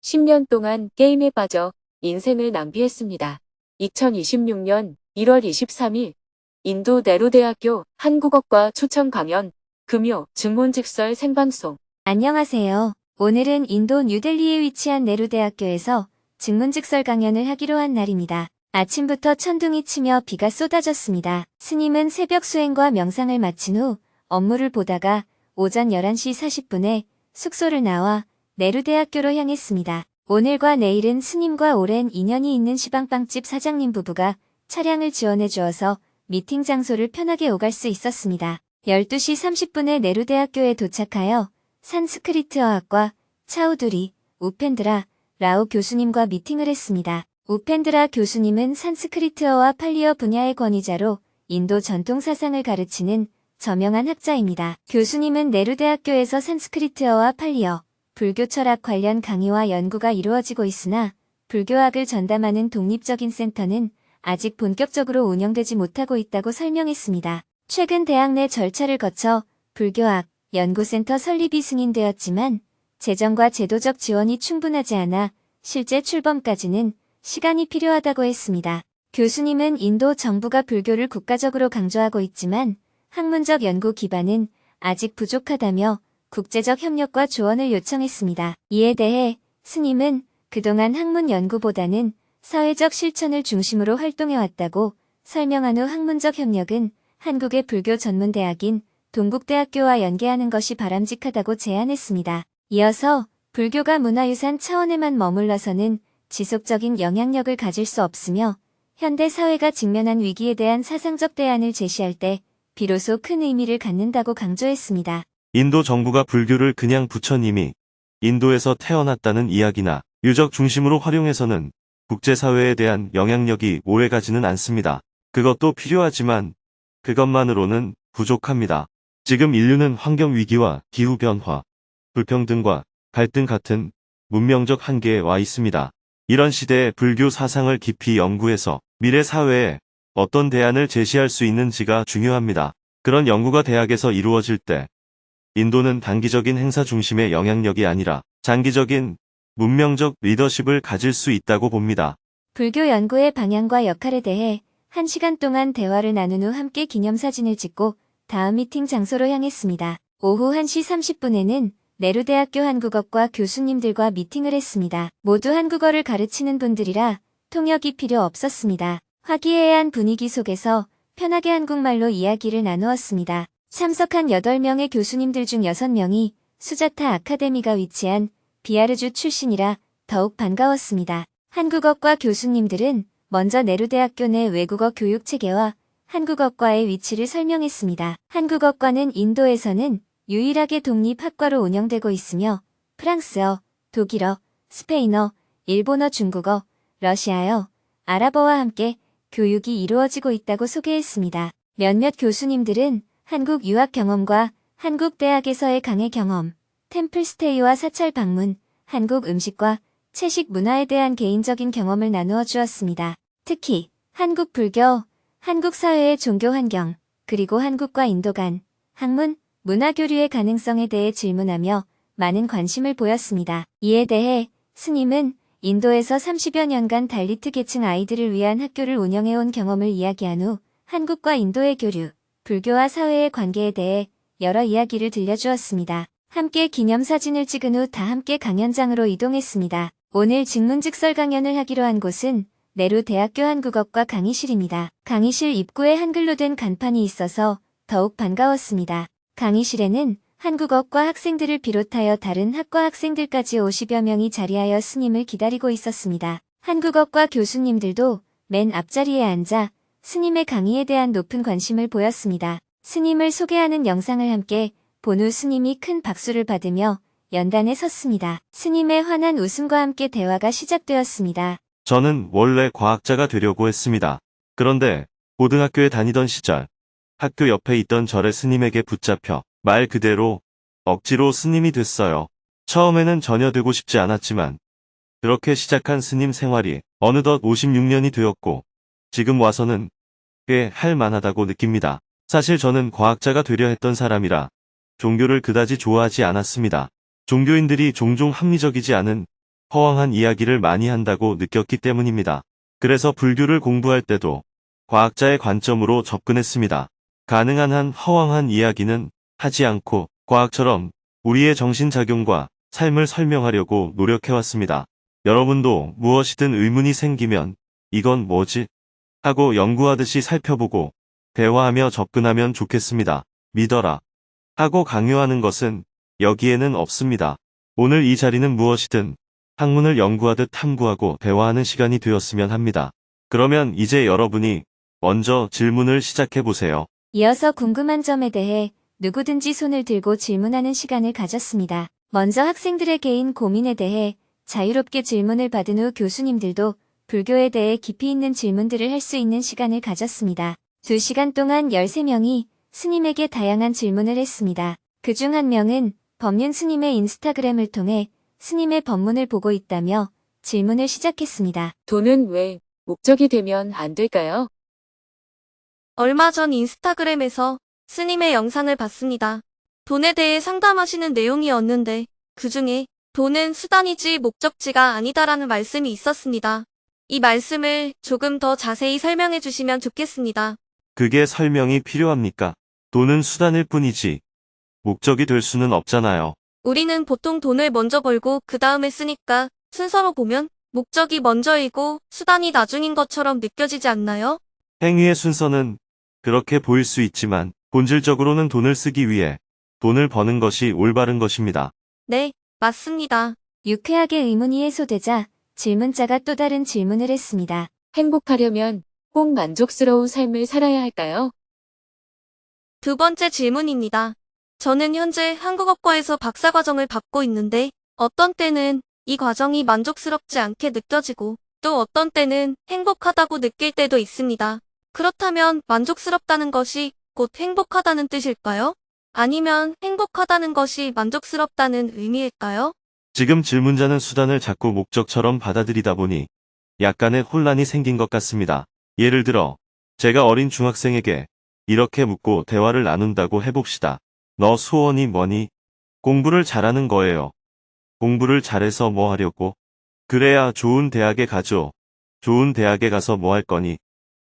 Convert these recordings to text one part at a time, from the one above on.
십년 동안 게임에 빠져 인생을 낭비했습니다. 2026년 1월 23일 인도 네로대학교 한국어과 추천 강연 금요 증문직설 생방송 안녕하세요. 오늘은 인도 뉴델리에 위치한 네루대학교에서 증문직설 강연을 하기로 한 날입니다. 아침부터 천둥이 치며 비가 쏟아졌습니다. 스님은 새벽 수행과 명상을 마친 후 업무를 보다가 오전 11시 40분에 숙소를 나와 네루대학교로 향했습니다. 오늘과 내일은 스님과 오랜 인연이 있는 시방빵집 사장님 부부가 차량을 지원해 주어서 미팅 장소를 편하게 오갈 수 있었습니다. 12시 30분에 네루대학교에 도착하여 산스크리트어학과 차우두리, 우펜드라, 라오 교수님과 미팅을 했습니다. 우펜드라 교수님은 산스크리트어와 팔리어 분야의 권위자로 인도 전통 사상을 가르치는 저명한 학자입니다. 교수님은 네루대학교에서 산스크리트어와 팔리어, 불교 철학 관련 강의와 연구가 이루어지고 있으나 불교학을 전담하는 독립적인 센터는 아직 본격적으로 운영되지 못하고 있다고 설명했습니다. 최근 대학 내 절차를 거쳐 불교학 연구센터 설립이 승인되었지만 재정과 제도적 지원이 충분하지 않아 실제 출범까지는 시간이 필요하다고 했습니다. 교수님은 인도 정부가 불교를 국가적으로 강조하고 있지만 학문적 연구 기반은 아직 부족하다며 국제적 협력과 조언을 요청했습니다. 이에 대해 스님은 그동안 학문 연구보다는 사회적 실천을 중심으로 활동해왔다고 설명한 후 학문적 협력은 한국의 불교 전문대학인 동국대학교와 연계하는 것이 바람직하다고 제안했습니다. 이어서 불교가 문화유산 차원에만 머물러서는 지속적인 영향력을 가질 수 없으며 현대 사회가 직면한 위기에 대한 사상적 대안을 제시할 때 비로소 큰 의미를 갖는다고 강조했습니다. 인도 정부가 불교를 그냥 부처님이 인도에서 태어났다는 이야기나 유적 중심으로 활용해서는 국제사회에 대한 영향력이 오래 가지는 않습니다. 그것도 필요하지만 그것만으로는 부족합니다. 지금 인류는 환경위기와 기후변화, 불평등과 갈등 같은 문명적 한계에 와 있습니다. 이런 시대에 불교 사상을 깊이 연구해서 미래 사회에 어떤 대안을 제시할 수 있는지가 중요합니다. 그런 연구가 대학에서 이루어질 때 인도는 단기적인 행사 중심의 영향력이 아니라 장기적인 문명적 리더십을 가질 수 있다고 봅니다. 불교 연구의 방향과 역할에 대해 1시간 동안 대화를 나눈 후 함께 기념사진을 찍고 다음 미팅 장소로 향했습니다. 오후 1시 30분에는 네루대학교 한국어과 교수님들과 미팅을 했습니다. 모두 한국어를 가르치는 분들이라 통역이 필요 없었습니다. 화기애애한 분위기 속에서 편하게 한국말로 이야기를 나누었습니다. 참석한 8명의 교수님들 중 6명이 수자타 아카데미가 위치한 비아르주 출신이라 더욱 반가웠습니다. 한국어과 교수님들은 먼저 네루대학교 내 외국어 교육 체계와 한국어과의 위치를 설명했습니다. 한국어과는 인도에서는 유일하게 독립학과로 운영되고 있으며 프랑스어, 독일어, 스페인어, 일본어, 중국어, 러시아어, 아랍어와 함께 교육이 이루어지고 있다고 소개했습니다. 몇몇 교수님들은 한국 유학 경험과 한국 대학에서의 강의 경험, 템플스테이와 사찰 방문, 한국 음식과 채식 문화에 대한 개인적인 경험을 나누어 주었습니다. 특히 한국 불교, 한국 사회의 종교 환경, 그리고 한국과 인도 간 학문, 문화 교류의 가능성에 대해 질문하며 많은 관심을 보였습니다. 이에 대해 스님은 인도에서 30여 년간 달리트 계층 아이들을 위한 학교를 운영해온 경험을 이야기한 후 한국과 인도의 교류, 불교와 사회의 관계에 대해 여러 이야기를 들려주었습니다. 함께 기념사진을 찍은 후 다 함께 강연장으로 이동했습니다. 오늘 직문직설 강연을 하기로 한 곳은 네루 대학교 한국어과 강의실입니다. 강의실 입구에 한글로 된 간판이 있어서 더욱 반가웠습니다. 강의실에는 한국어과 학생들을 비롯하여 다른 학과 학생들까지 50여 명이 자리하여 스님을 기다리고 있었습니다. 한국어과 교수님들도 맨 앞자리에 앉아 스님의 강의에 대한 높은 관심을 보였습니다. 스님을 소개하는 영상을 함께 본 후 스님이 큰 박수를 받으며 연단에 섰습니다. 스님의 환한 웃음과 함께 대화가 시작되었습니다. 저는 원래 과학자가 되려고 했습니다. 그런데 고등학교에 다니던 시절 학교 옆에 있던 절의 스님에게 붙잡혀 말 그대로 억지로 스님이 됐어요. 처음에는 전혀 되고 싶지 않았지만 그렇게 시작한 스님 생활이 어느덧 56년이 되었고 지금 와서는 꽤 할 만하다고 느낍니다. 사실 저는 과학자가 되려 했던 사람이라 종교를 그다지 좋아하지 않았습니다. 종교인들이 종종 합리적이지 않은 허황한 이야기를 많이 한다고 느꼈기 때문입니다. 그래서 불교를 공부할 때도 과학자의 관점으로 접근했습니다. 가능한 한 허황한 이야기는 하지 않고 과학처럼 우리의 정신작용과 삶을 설명하려고 노력해왔습니다. 여러분도 무엇이든 의문이 생기면 이건 뭐지? 하고 연구하듯이 살펴보고 대화하며 접근하면 좋겠습니다. 믿어라. 하고 강요하는 것은 여기에는 없습니다. 오늘 이 자리는 무엇이든 학문을 연구하듯 탐구하고 대화하는 시간이 되었으면 합니다. 그러면 이제 여러분이 먼저 질문을 시작해 보세요. 이어서 궁금한 점에 대해 누구든지 손을 들고 질문하는 시간을 가졌습니다. 먼저 학생들의 개인 고민에 대해 자유롭게 질문을 받은 후 교수님들도 불교에 대해 깊이 있는 질문들을 할 수 있는 시간을 가졌습니다. 두 시간 동안 13명이 스님에게 다양한 질문을 했습니다. 그 중 한 명은 법륜 스님의 인스타그램을 통해 스님의 법문을 보고 있다며 질문을 시작했습니다. 돈은 왜 목적이 되면 안 될까요? 얼마 전 인스타그램에서 스님의 영상을 봤습니다. 돈에 대해 상담하시는 내용이었는데 그 중에 돈은 수단이지 목적지가 아니다라는 말씀이 있었습니다. 이 말씀을 조금 더 자세히 설명해 주시면 좋겠습니다. 그게 설명이 필요합니까? 돈은 수단일 뿐이지 목적이 될 수는 없잖아요. 우리는 보통 돈을 먼저 벌고 그 다음에 쓰니까 순서로 보면 목적이 먼저이고 수단이 나중인 것처럼 느껴지지 않나요? 행위의 순서는 그렇게 보일 수 있지만 본질적으로는 돈을 쓰기 위해 돈을 버는 것이 올바른 것입니다. 네, 맞습니다. 유쾌하게 의문이 해소되자 질문자가 또 다른 질문을 했습니다. 행복하려면 꼭 만족스러운 삶을 살아야 할까요? 두 번째 질문입니다. 저는 현재 한국어과에서 박사과정을 받고 있는데 어떤 때는 이 과정이 만족스럽지 않게 느껴지고 또 어떤 때는 행복하다고 느낄 때도 있습니다. 그렇다면 만족스럽다는 것이 곧 행복하다는 뜻일까요? 아니면 행복하다는 것이 만족스럽다는 의미일까요? 지금 질문자는 수단을 자꾸 목적처럼 받아들이다 보니 약간의 혼란이 생긴 것 같습니다. 예를 들어 제가 어린 중학생에게 이렇게 묻고 대화를 나눈다고 해봅시다. 너 소원이 뭐니? 공부를 잘하는 거예요. 공부를 잘해서 뭐 하려고? 그래야 좋은 대학에 가죠. 좋은 대학에 가서 뭐 할 거니?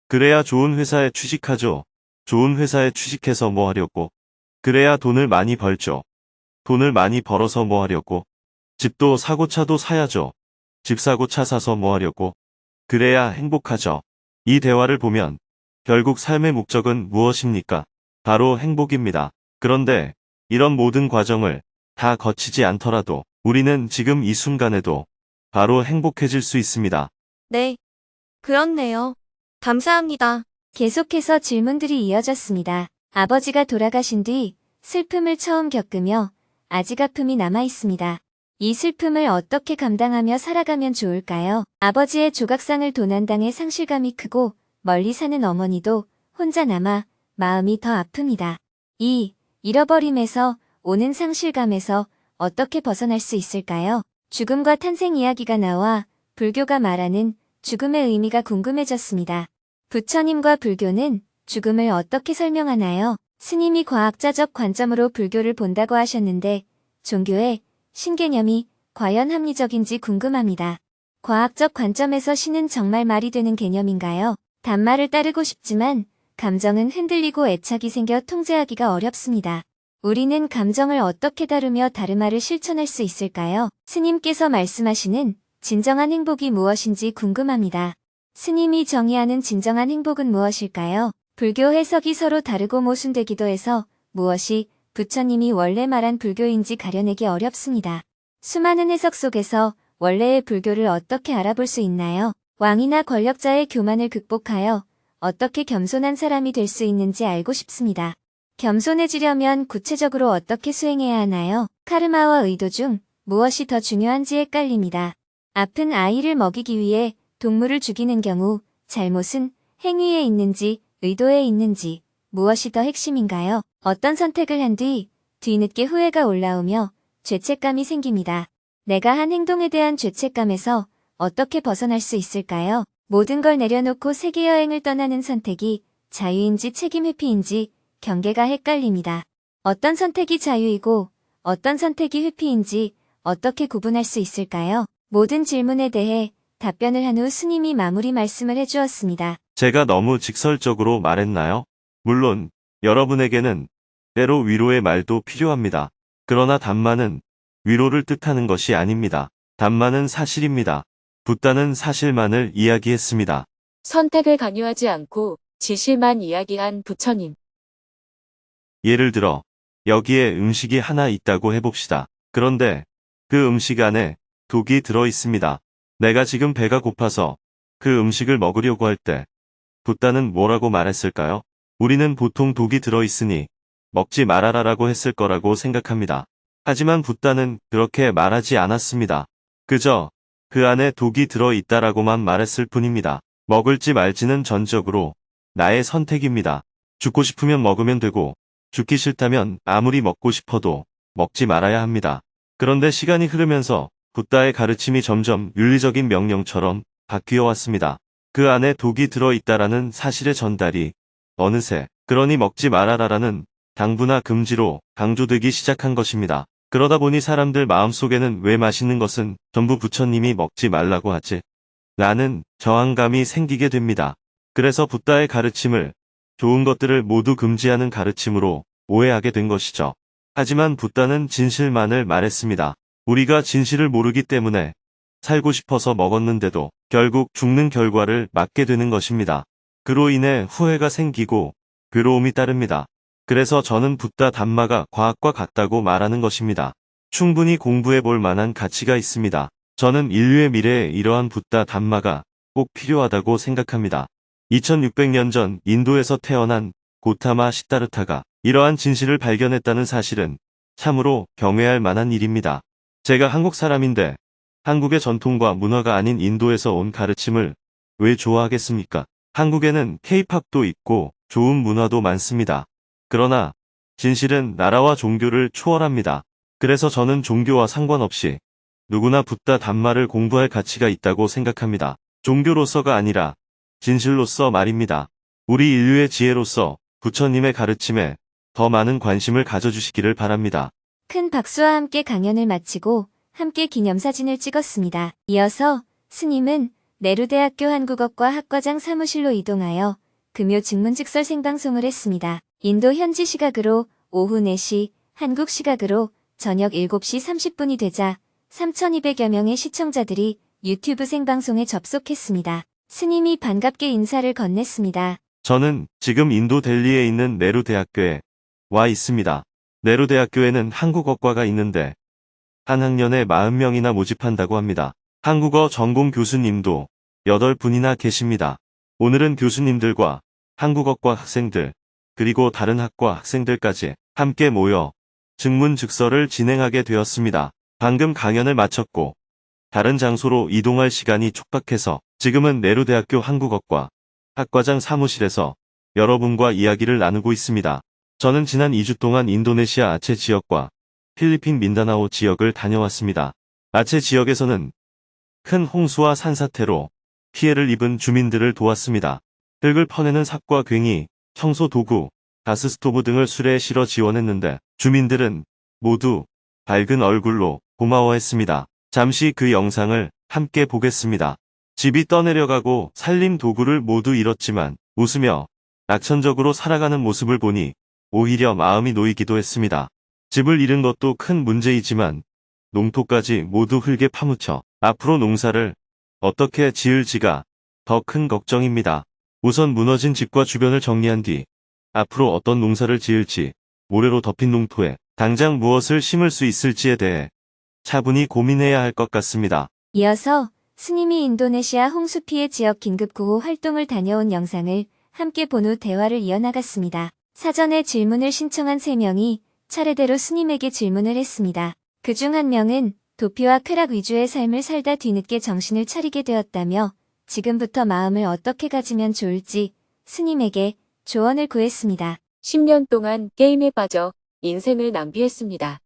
그래야 좋은 회사에 취직하죠. 좋은 회사에 취직해서 뭐 하려고? 그래야 돈을 많이 벌죠. 돈을 많이 벌어서 뭐 하려고? 집도 사고 차도 사야죠. 집 사고 차 사서 뭐 하려고? 그래야 행복하죠. 이 대화를 보면 결국 삶의 목적은 무엇입니까? 바로 행복입니다. 그런데 이런 모든 과정을 다 거치지 않더라도 우리는 지금 이 순간에도 바로 행복해질 수 있습니다. 네. 그렇네요. 감사합니다. 계속해서 질문들이 이어졌습니다. 아버지가 돌아가신 뒤 슬픔을 처음 겪으며 아직 아픔이 남아 있습니다. 이 슬픔을 어떻게 감당하며 살아가면 좋을까요? 아버지의 조각상을 도난당해 상실감이 크고 멀리 사는 어머니도 혼자 남아 마음이 더 아픕니다. 이 잃어버림에서 오는 상실감에서 어떻게 벗어날 수 있을까요? 죽음과 탄생 이야기가 나와 불교가 말하는 죽음의 의미가 궁금해졌습니다. 부처님과 불교는 죽음을 어떻게 설명하나요? 스님이 과학자적 관점으로 불교를 본다고 하셨는데 종교의 신개념이 과연 합리적인지 궁금합니다. 과학적 관점에서 신은 정말 말이 되는 개념인가요? 단말을 따르고 싶지만 감정은 흔들리고 애착이 생겨 통제하기가 어렵습니다. 우리는 감정을 어떻게 다루며 다르마를 실천할 수 있을까요? 스님께서 말씀하시는 진정한 행복이 무엇인지 궁금합니다. 스님이 정의하는 진정한 행복은 무엇일까요? 불교 해석이 서로 다르고 모순되기도 해서 무엇이 부처님이 원래 말한 불교인지 가려내기 어렵습니다. 수많은 해석 속에서 원래의 불교를 어떻게 알아볼 수 있나요? 왕이나 권력자의 교만을 극복하여 어떻게 겸손한 사람이 될 수 있는지 알고 싶습니다. 겸손해지려면 구체적으로 어떻게 수행해야 하나요? 카르마와 의도 중 무엇이 더 중요한지 헷갈립니다. 아픈 아이를 먹이기 위해 동물을 죽이는 경우 잘못은 행위에 있는지 의도에 있는지 무엇이 더 핵심인가요? 어떤 선택을 한 뒤 뒤늦게 후회가 올라오며 죄책감이 생깁니다. 내가 한 행동에 대한 죄책감에서 어떻게 벗어날 수 있을까요? 모든 걸 내려놓고 세계 여행을 떠나는 선택이 자유인지 책임 회피인지 경계가 헷갈립니다. 어떤 선택이 자유이고 어떤 선택이 회피인지 어떻게 구분할 수 있을까요? 모든 질문에 대해 답변을 한 후 스님이 마무리 말씀을 해주었습니다. 제가 너무 직설적으로 말했나요? 물론 여러분에게는 때로 위로의 말도 필요합니다. 그러나 담마는 위로를 뜻하는 것이 아닙니다. 담마는 사실입니다. 붓다는 사실만을 이야기했습니다. 선택을 강요하지 않고 지실만 이야기한 부처님. 예를 들어 여기에 음식이 하나 있다고 해봅시다. 그런데 그 음식 안에 독이 들어 있습니다. 내가 지금 배가 고파서 그 음식을 먹으려고 할 때 붓다는 뭐라고 말했을까요? 우리는 보통 독이 들어 있으니 먹지 말아라라고 했을 거라고 생각합니다. 하지만 붓다는 그렇게 말하지 않았습니다. 그저 그 안에 독이 들어 있다라고만 말했을 뿐입니다. 먹을지 말지는 전적으로 나의 선택입니다. 죽고 싶으면 먹으면 되고 죽기 싫다면 아무리 먹고 싶어도 먹지 말아야 합니다. 그런데 시간이 흐르면서 붓다의 가르침이 점점 윤리적인 명령처럼 바뀌어 왔습니다. 그 안에 독이 들어있다라는 사실의 전달이 어느새 그러니 먹지 말아라라는 당부나 금지로 강조되기 시작한 것입니다. 그러다 보니 사람들 마음속에는 왜 맛있는 것은 전부 부처님이 먹지 말라고 하지? 라는 저항감이 생기게 됩니다. 그래서 붓다의 가르침을 좋은 것들을 모두 금지하는 가르침으로 오해하게 된 것이죠. 하지만 붓다는 진실만을 말했습니다. 우리가 진실을 모르기 때문에 살고 싶어서 먹었는데도 결국 죽는 결과를 맞게 되는 것입니다. 그로 인해 후회가 생기고 괴로움이 따릅니다. 그래서 저는 붓다 담마가 과학과 같다고 말하는 것입니다. 충분히 공부해 볼 만한 가치가 있습니다. 저는 인류의 미래에 이러한 붓다 담마가 꼭 필요하다고 생각합니다. 2600년 전 인도에서 태어난 고타마 시타르타가 이러한 진실을 발견했다는 사실은 참으로 경외할 만한 일입니다. 제가 한국 사람인데 한국의 전통과 문화가 아닌 인도에서 온 가르침을 왜 좋아하겠습니까? 한국에는 케이팝도 있고 좋은 문화도 많습니다. 그러나 진실은 나라와 종교를 초월합니다. 그래서 저는 종교와 상관없이 누구나 붓다 단말을 공부할 가치가 있다고 생각합니다. 종교로서가 아니라 진실로서 말입니다. 우리 인류의 지혜로서 부처님의 가르침에 더 많은 관심을 가져주시기를 바랍니다. 큰 박수와 함께 강연을 마치고 함께 기념사진을 찍었습니다. 이어서 스님은 내루대학교 한국어과 학과장 사무실로 이동하여 금요 증문즉설 생방송을 했습니다. 인도 현지 시각으로 오후 4시, 한국 시각으로 저녁 7시 30분이 되자 3,200여 명의 시청자들이 유튜브 생방송에 접속했습니다. 스님이 반갑게 인사를 건넸습니다. 저는 지금 인도 델리에 있는 네루 대학교에 와 있습니다. 네루 대학교에는 한국어과가 있는데 한 학년에 40명이나 모집한다고 합니다. 한국어 전공 교수님도 8분이나 계십니다. 오늘은 교수님들과 한국어과 학생들 그리고 다른 학과 학생들까지 함께 모여 증문즉서를 진행하게 되었습니다. 방금 강연을 마쳤고 다른 장소로 이동할 시간이 촉박해서 지금은 네루대학교 한국어과 학과장 사무실에서 여러분과 이야기를 나누고 있습니다. 저는 지난 2주 동안 인도네시아 아체 지역과 필리핀 민다나오 지역을 다녀왔습니다. 아체 지역에서는 큰 홍수와 산사태로 피해를 입은 주민들을 도왔습니다. 흙을 퍼내는 삽과 괭이, 청소 도구, 가스스토브 등을 수레에 실어 지원했는데 주민들은 모두 밝은 얼굴로 고마워했습니다. 잠시 그 영상을 함께 보겠습니다. 집이 떠내려가고 살림 도구를 모두 잃었지만 웃으며 낙천적으로 살아가는 모습을 보니 오히려 마음이 놓이기도 했습니다. 집을 잃은 것도 큰 문제이지만 농토까지 모두 흙에 파묻혀 앞으로 농사를 어떻게 지을지가 더 큰 걱정입니다. 우선 무너진 집과 주변을 정리한 뒤 앞으로 어떤 농사를 지을지 모래로 덮인 농토에 당장 무엇을 심을 수 있을지에 대해 차분히 고민해야 할 것 같습니다. 이어서 스님이 인도네시아 홍수 피해 지역 긴급 구호 활동을 다녀온 영상을 함께 본 후 대화를 이어나갔습니다. 사전에 질문을 신청한 3명이 차례대로 스님에게 질문을 했습니다. 그중 한 명은 도피와 쾌락 위주의 삶을 살다 뒤늦게 정신을 차리게 되었다며 지금부터 마음을 어떻게 가지면 좋을지 스님에게 조언을 구했습니다. 10년 동안 게임에 빠져 인생을 낭비했습니다.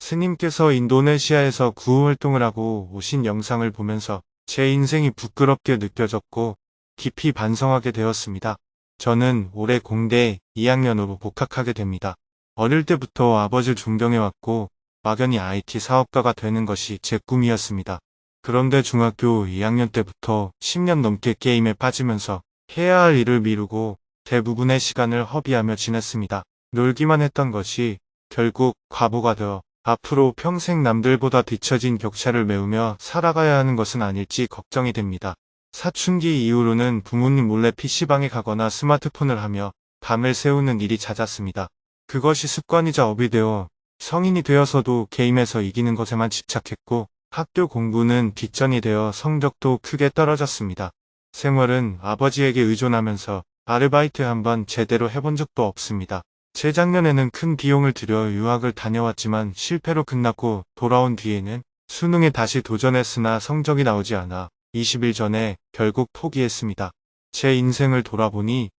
스님께서 인도네시아에서 구호 활동을 하고 오신 영상을 보면서 제 인생이 부끄럽게 느껴졌고 깊이 반성하게 되었습니다. 저는 올해 공대 2학년으로 복학하게 됩니다. 어릴 때부터 아버지를 존경해왔고 막연히 IT 사업가가 되는 것이 제 꿈이었습니다. 그런데 중학교 2학년 때부터 10년 넘게 게임에 빠지면서 해야 할 일을 미루고 대부분의 시간을 허비하며 지냈습니다. 놀기만 했던 것이 결국 과보가 되어 앞으로 평생 남들보다 뒤처진 격차를 메우며 살아가야 하는 것은 아닐지 걱정이 됩니다. 사춘기 이후로는 부모님 몰래 PC방에 가거나 스마트폰을 하며 밤을 새우는 일이 잦았습니다. 그것이 습관이자 업이 되어 성인이 되어서도 게임에서 이기는 것에만 집착했고 학교 공부는 뒷전이 되어 성적도 크게 떨어졌습니다. 생활은 아버지에게 의존하면서 아르바이트 한번 제대로 해본 적도 없습니다. 재작년에는 큰 비용을 들여 유학을 다녀왔지만 실패로 끝났고 돌아온 뒤에는 수능에 다시 도전했으나 성적이 나오지 않아 20일 전에 결국 포기했습니다. 제 인생을 돌아보니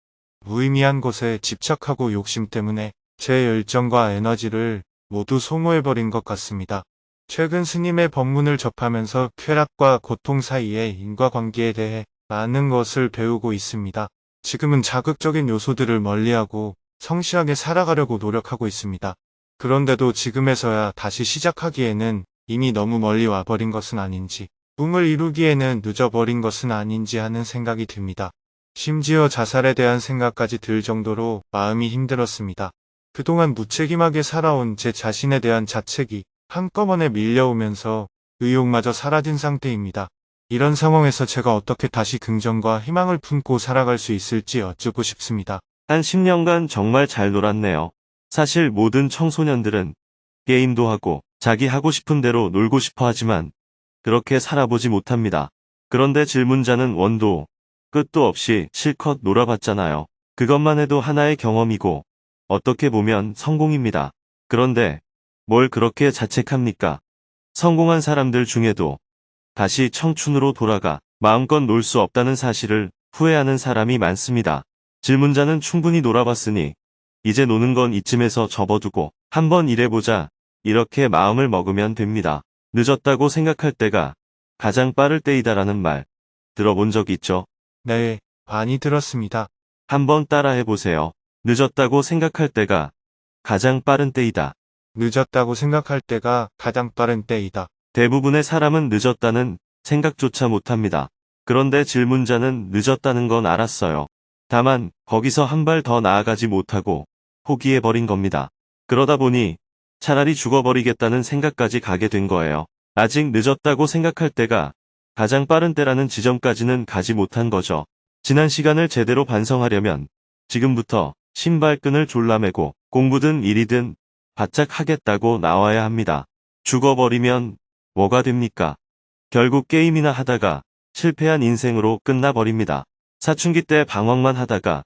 무의미한 것에 집착하고 욕심 때문에 제 열정과 에너지를 모두 소모해버린 것 같습니다. 최근 스님의 법문을 접하면서 쾌락과 고통 사이의 인과관계에 대해 많은 것을 배우고 있습니다. 지금은 자극적인 요소들을 멀리하고 성실하게 살아가려고 노력하고 있습니다. 그런데도 지금에서야 다시 시작하기에는 이미 너무 멀리 와버린 것은 아닌지, 꿈을 이루기에는 늦어버린 것은 아닌지 하는 생각이 듭니다. 심지어 자살에 대한 생각까지 들 정도로 마음이 힘들었습니다. 그동안 무책임하게 살아온 제 자신에 대한 자책이 한꺼번에 밀려오면서 의욕마저 사라진 상태입니다. 이런 상황에서 제가 어떻게 다시 긍정과 희망을 품고 살아갈 수 있을지 여쭙고 싶습니다. 한 10년간 정말 잘 놀았네요. 사실 모든 청소년들은 게임도 하고 자기 하고 싶은 대로 놀고 싶어 하지만 그렇게 살아보지 못합니다. 그런데 질문자는 원도 끝도 없이 실컷 놀아봤잖아요. 그것만 해도 하나의 경험이고 어떻게 보면 성공입니다. 그런데 뭘 그렇게 자책합니까? 성공한 사람들 중에도 다시 청춘으로 돌아가 마음껏 놀 수 없다는 사실을 후회하는 사람이 많습니다. 질문자는 충분히 놀아봤으니 이제 노는 건 이쯤에서 접어두고 한번 일해보자 이렇게 마음을 먹으면 됩니다. 늦었다고 생각할 때가 가장 빠를 때이다라는 말 들어본 적 있죠? 네, 많이 들었습니다. 한번 따라해보세요. 늦었다고 생각할 때가 가장 빠른 때이다. 늦었다고 생각할 때가 가장 빠른 때이다. 대부분의 사람은 늦었다는 생각조차 못합니다. 그런데 질문자는 늦었다는 건 알았어요. 다만 거기서 한 발 더 나아가지 못하고 포기해버린 겁니다. 그러다 보니 차라리 죽어버리겠다는 생각까지 가게 된 거예요. 아직 늦었다고 생각할 때가 가장 빠른 때라는 지점까지는 가지 못한 거죠. 지난 시간을 제대로 반성하려면 지금부터 신발끈을 졸라매고 공부든 일이든 바짝 하겠다고 나와야 합니다. 죽어버리면 뭐가 됩니까? 결국 게임이나 하다가 실패한 인생으로 끝나버립니다. 사춘기 때 방황만 하다가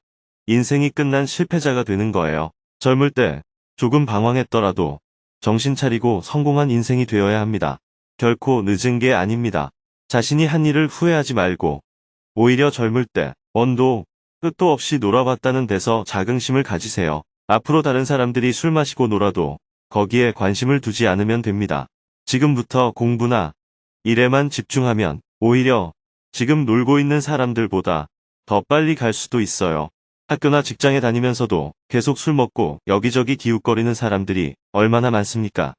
인생이 끝난 실패자가 되는 거예요. 젊을 때 조금 방황했더라도 정신 차리고 성공한 인생이 되어야 합니다. 결코 늦은 게 아닙니다. 자신이 한 일을 후회하지 말고 오히려 젊을 때 원도 끝도 없이 놀아봤다는 데서 자긍심을 가지세요. 앞으로 다른 사람들이 술 마시고 놀아도 거기에 관심을 두지 않으면 됩니다. 지금부터 공부나 일에만 집중하면 오히려 지금 놀고 있는 사람들보다 더 빨리 갈 수도 있어요. 학교나 직장에 다니면서도 계속 술 먹고 여기저기 기웃거리는 사람들이 얼마나 많습니까?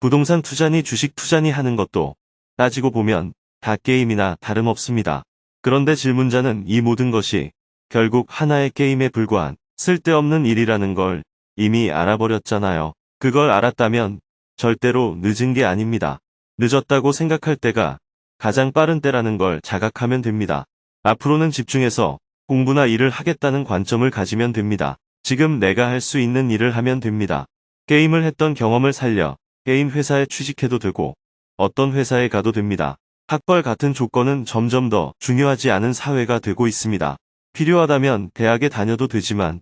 부동산 투자니 주식 투자니 하는 것도 따지고 보면 다 게임이나 다름없습니다. 그런데 질문자는 이 모든 것이 결국 하나의 게임에 불과한 쓸데없는 일이라는 걸 이미 알아버렸잖아요. 그걸 알았다면 절대로 늦은 게 아닙니다. 늦었다고 생각할 때가 가장 빠른 때라는 걸 자각하면 됩니다. 앞으로는 집중해서 공부나 일을 하겠다는 관점을 가지면 됩니다. 지금 내가 할 수 있는 일을 하면 됩니다. 게임을 했던 경험을 살려 게임 회사에 취직해도 되고 어떤 회사에 가도 됩니다. 학벌 같은 조건은 점점 더 중요하지 않은 사회가 되고 있습니다. 필요하다면 대학에 다녀도 되지만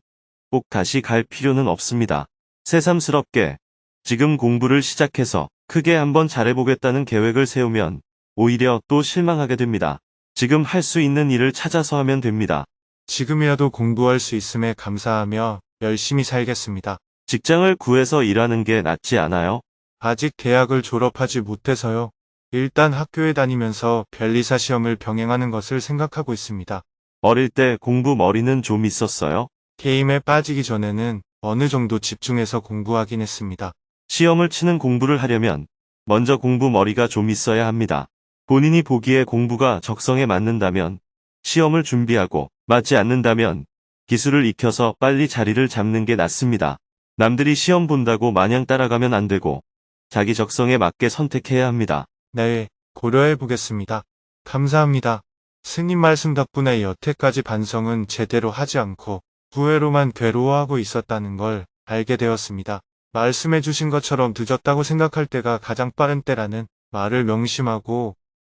꼭 다시 갈 필요는 없습니다. 새삼스럽게 지금 공부를 시작해서 크게 한번 잘해보겠다는 계획을 세우면 오히려 또 실망하게 됩니다. 지금 할 수 있는 일을 찾아서 하면 됩니다. 지금이라도 공부할 수 있음에 감사하며 열심히 살겠습니다. 직장을 구해서 일하는 게 낫지 않아요? 아직 대학을 졸업하지 못해서요. 일단 학교에 다니면서 변리사 시험을 병행하는 것을 생각하고 있습니다. 어릴 때 공부 머리는 좀 있었어요? 게임에 빠지기 전에는 어느 정도 집중해서 공부하긴 했습니다. 시험을 치는 공부를 하려면 먼저 공부 머리가 좀 있어야 합니다. 본인이 보기에 공부가 적성에 맞는다면 시험을 준비하고 맞지 않는다면 기술을 익혀서 빨리 자리를 잡는 게 낫습니다. 남들이 시험 본다고 마냥 따라가면 안 되고 자기 적성에 맞게 선택해야 합니다. 네, 고려해 보겠습니다. 감사합니다. 스님 말씀 덕분에 여태까지 반성은 제대로 하지 않고 후회로만 괴로워하고 있었다는 걸 알게 되었습니다. 말씀해 주신 것처럼 늦었다고 생각할 때가 가장 빠른 때라는 말을 명심하고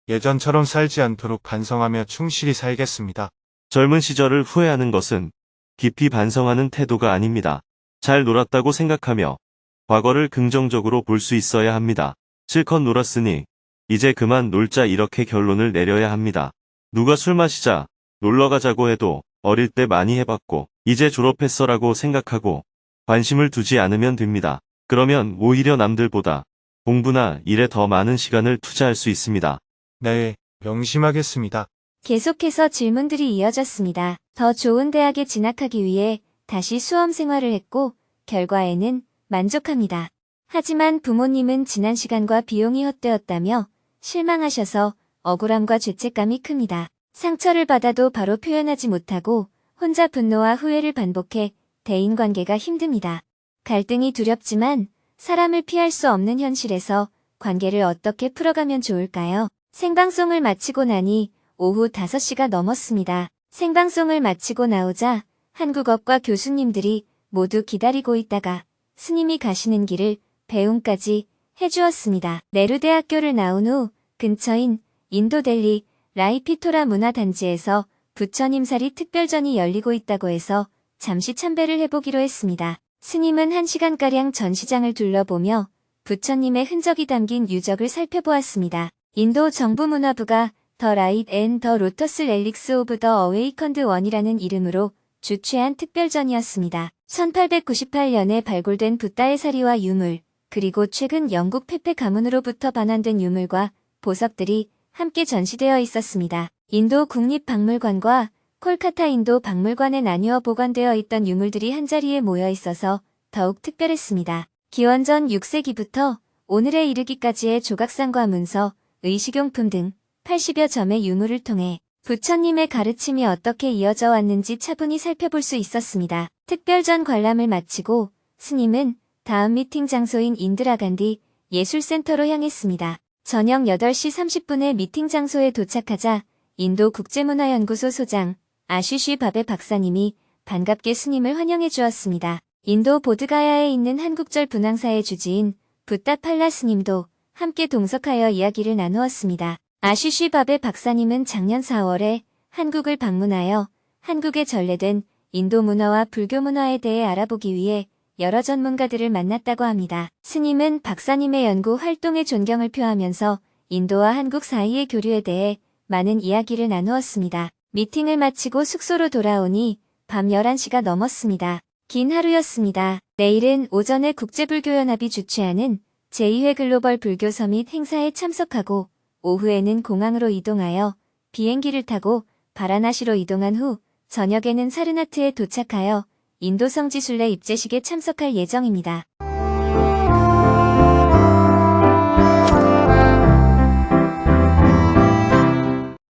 예전처럼 살지 않도록 반성하며 충실히 살겠습니다. 젊은 시절을 후회하는 것은 깊이 반성하는 태도가 아닙니다. 잘 놀았다고 생각하며 과거를 긍정적으로 볼 수 있어야 합니다. 실컷 놀았으니 이제 그만 놀자 이렇게 결론을 내려야 합니다. 누가 술 마시자 놀러 가자고 해도 어릴 때 많이 해봤고 이제 졸업했어라고 생각하고 관심을 두지 않으면 됩니다. 그러면 오히려 남들보다 공부나 일에 더 많은 시간을 투자할 수 있습니다. 네, 명심하겠습니다. 계속해서 질문들이 이어졌습니다. 더 좋은 대학에 진학하기 위해 다시 수험 생활을 했고 결과에는 만족합니다. 하지만 부모님은 지난 시간과 비용이 헛되었다며 실망하셔서 억울함과 죄책감이 큽니다. 상처를 받아도 바로 표현하지 못하고 혼자 분노와 후회를 반복해 대인관계가 힘듭니다. 갈등이 두렵지만 사람을 피할 수 없는 현실에서 관계를 어떻게 풀어가면 좋을까요? 생방송을 마치고 나니 오후 5시가 넘었습니다. 생방송을 마치고 나오자 한국어과 교수님들이 모두 기다리고 있다가 스님이 가시는 길을 배웅까지 해주었습니다. 네루대학교를 나온 후 근처인 인도델리 라이피토라 문화단지에서 부처님살이 특별전이 열리고 있다고 해서 잠시 참배를 해보기로 했습니다. 스님은 한 시간가량 전시장을 둘러보며 부처님의 흔적이 담긴 유적을 살펴보았습니다. 인도 정부 문화부가 더 라이트 앤 더 로터스 렐릭스 오브 더 어웨이컨드 원이라는 이름으로 주최한 특별전이었습니다. 1898년에 발굴된 붓다의 사리와 유물, 그리고 최근 영국 페페 가문으로부터 반환된 유물과 보석들이 함께 전시되어 있었습니다. 인도 국립박물관과 콜카타 인도 박물관에 나뉘어 보관되어 있던 유물들이 한자리에 모여 있어서 더욱 특별했습니다. 기원전 6세기부터 오늘에 이르기까지의 조각상과 문서, 의식용품 등 80여 점의 유물을 통해 부처님의 가르침이 어떻게 이어져 왔는지 차분히 살펴볼 수 있었습니다. 특별전 관람을 마치고 스님은 다음 미팅 장소인 인드라간디 예술센터로 향했습니다. 저녁 8시 30분에 미팅 장소에 도착하자 인도 국제문화연구소 소장 아쉬쉬 바베 박사님이 반갑게 스님을 환영해 주었습니다. 인도 보드가야에 있는 한국절 분황사의 주지인 붓다 팔라 스님도 함께 동석하여 이야기를 나누었습니다. 아쉬쉬 바베 박사님은 작년 4월에 한국을 방문하여 한국에 전래된 인도 문화와 불교 문화에 대해 알아보기 위해 여러 전문가들을 만났다고 합니다. 스님은 박사님의 연구 활동에 존경을 표하면서 인도와 한국 사이의 교류에 대해 많은 이야기를 나누었습니다. 미팅을 마치고 숙소로 돌아오니 밤 11시가 넘었습니다. 긴 하루였습니다. 내일은 오전에 국제불교연합이 주최하는 제2회 글로벌 불교 서밋 행사에 참석하고 오후에는 공항으로 이동하여 비행기를 타고 바라나시로 이동한 후 저녁에는 사르나트에 도착하여 인도 성지순례 입제식에 참석할 예정입니다.